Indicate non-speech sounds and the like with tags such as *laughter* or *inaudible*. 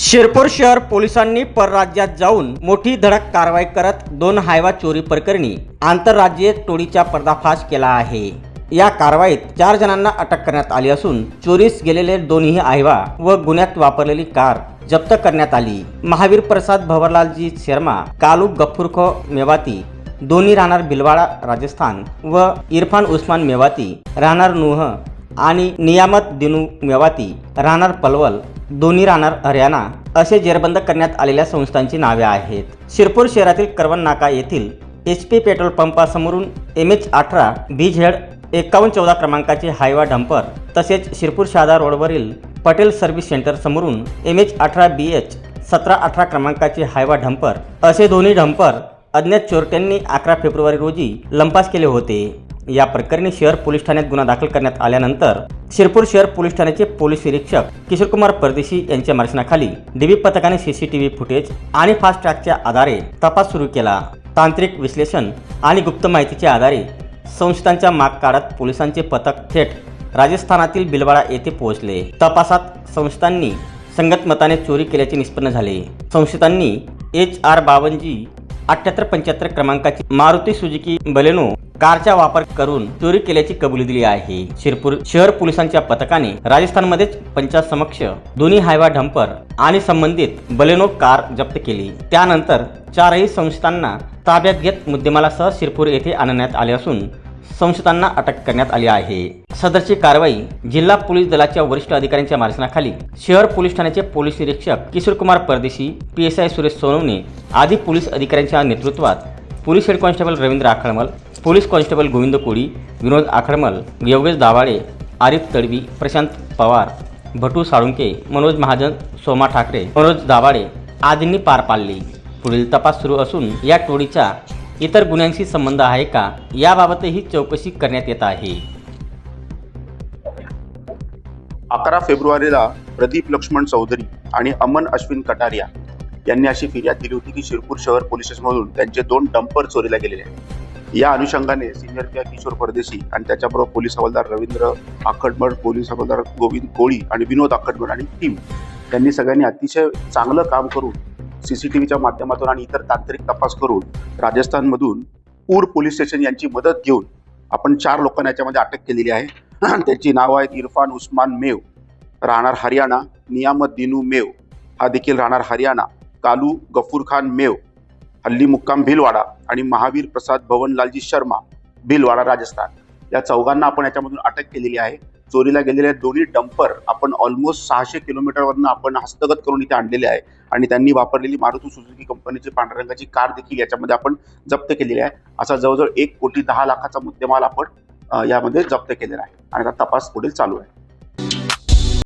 शिरपूर शहर पोलिसांनी परराज्यात जाऊन मोठी धडक कारवाई करत दोन हायवा चोरी प्रकरणी आंतरराज्यीय टोळीचा पर्दाफाश केला आहे. या कारवाईत चार जणांना अटक करण्यात आली असून चोरीस गेलेले दोन्ही हायवा व गुन्ह्यात वापरलेली कार जप्त करण्यात आली. महावीर प्रसाद भवरलालजी शर्मा कालू गफ्फुरखो मेवाती दोन्ही राहणार भिलवाडा राजस्थान व इरफान उस्मान मेवाती राहणार नुह आणि नियामत दिनू मेवाती राहणार पलवल दोन्ही राहणार हरियाणा असे जेरबंद करण्यात आलेल्या संस्थांची नावे आहेत. शिरपूर शहरातील करवण नाका येथील एच पी पेट्रोल पंपासमोरून एम एच अठरा बी झेड एकावन्न चौदा क्रमांकाचे हायवा डंपर तसेच शिरपूर शहादा रोडवरील पटेल सर्व्हिस सेंटर समोरून एम एच अठरा बी एच सतरा अठरा क्रमांकाचे हायवा डंपर असे दोन्ही डंपर अज्ञात चोरट्यांनी अकरा फेब्रुवारी रोजी लंपास केले होते. या प्रकरणी शहर पोलीस ठाण्यात गुन्हा दाखल करण्यात आल्यानंतर शिरपूर शहर पोलीस ठाण्याचे पोलीस निरीक्षक किशोरकुमार परदेशी यांच्या मार्गदर्शनाखाली डीबी पथकाने सीसीटीव्ही फुटेज आणि फास्ट ट्रॅकच्या आधारे तपास सुरू केला. तांत्रिक विश्लेषण आणि गुप्त माहितीच्या आधारे संस्थांच्या माग काढत पोलिसांचे पथक थेट राजस्थानातील बिलवाडा येथे पोहोचले. तपासात संस्थांनी संगतमताने चोरी केल्याचे निष्पन्न झाले. संशयितांनी एच आर बावनजी अठ्याहत्तर पंच्याहत्तर क्रमांकाची मारुती सुजुकी बलेनो कारचा वापर करून चोरी केल्याची कबुली दिली आहे. शिरपूर शहर पोलिसांच्या पथकाने राजस्थानमध्येच पंचा समक्ष दोन्ही हायवा डंपर आणि संबंधित बलेनो कार जप्त केली. त्यानंतर चारही संस्थांना ताब्यात घेत मुद्देमालासह शिरपूर येथे आणण्यात आले असून संशयितांना अटक करण्यात आली आहे. सदरची कारवाई जिल्हा पोलीस दलाच्या वरिष्ठ अधिकाऱ्यांच्या मार्गदर्शनाखाली शहर पोलीस ठाण्याचे पोलीस निरीक्षक Kishorkumar Pardeshi P S I Suresh Sonawane आदी पोलीस अधिकाऱ्यांच्या नेतृत्वात police head constable Ravindra Akhadmal police constable Govind Koli Vinod Akhadmal Yogesh Dabhale Arif Tadvi Prashant Pawar Bhatu Salunke Manoj Mahajan Soma Thackeray Manoj Dabhade आदींनी पार पाडली. पुढील तपास सुरू असून या टोळीच्या इतर गुन्ह्यांशी संबंध आहे का? याबाबतही चौकशी करण्यात येत आहे. अकरा फेब्रुवारीला प्रदीप लक्ष्मण चौधरी आणि अमन अश्विन कटारिया यांनी अशी फिर्याद दिली होती की शिरपूर शहर पोलीस स्टेशनमधून त्यांचे दोन डंपर चोरीला गेलेले आहेत. या अनुषंगाने सिनियर पी किशोर परदेशी आणि त्याच्याबरोबर पोलीस हवालदार रवींद्र आखडमड पोलीस हवालदार गोविंद कोळी आणि विनोद आखडमड आणि टीम त्यांनी सगळ्यांनी अतिशय चांगलं काम करून सी सी टी व्हीच्या माध्यमातून आणि इतर तांत्रिक तपास करून राजस्थानमधून पूर पोलीस स्टेशन यांची मदत घेऊन आपण चार लोकांना याच्यामध्ये अटक केलेली आहे. *clears throat* त्याची नावं आहेत इरफान उस्मान मेव राहणार हरियाणा नियामत दिनू मेव हा देखील राहणार हरियाणा कालू गफूर खान मेव हल्ली मुक्काम भिलवाडा आणि महावीर प्रसाद भवनलालजी शर्मा भिलवाडा राजस्थान. या चौघांना आपण याच्यामधून अटक केलेली आहे. चोरीला गेलेले दोन्ही डंपर आपण ऑलमोस्ट सहाशे किलोमीटरवरनं आपण हस्तगत करून इथे आणलेले आहे. आणि त्यांनी वापरलेली मारुती सुझुकी कंपनीची पांढऱ्या रंगाची कार देखील याच्यामध्ये आपण जप्त केलेली आहे. असा जवळजवळ एक कोटी दहा लाखाचा मुद्देमाल आपण यामध्ये जप्त केलेला आहे. आणि आता तपास पुढील चालू आहे.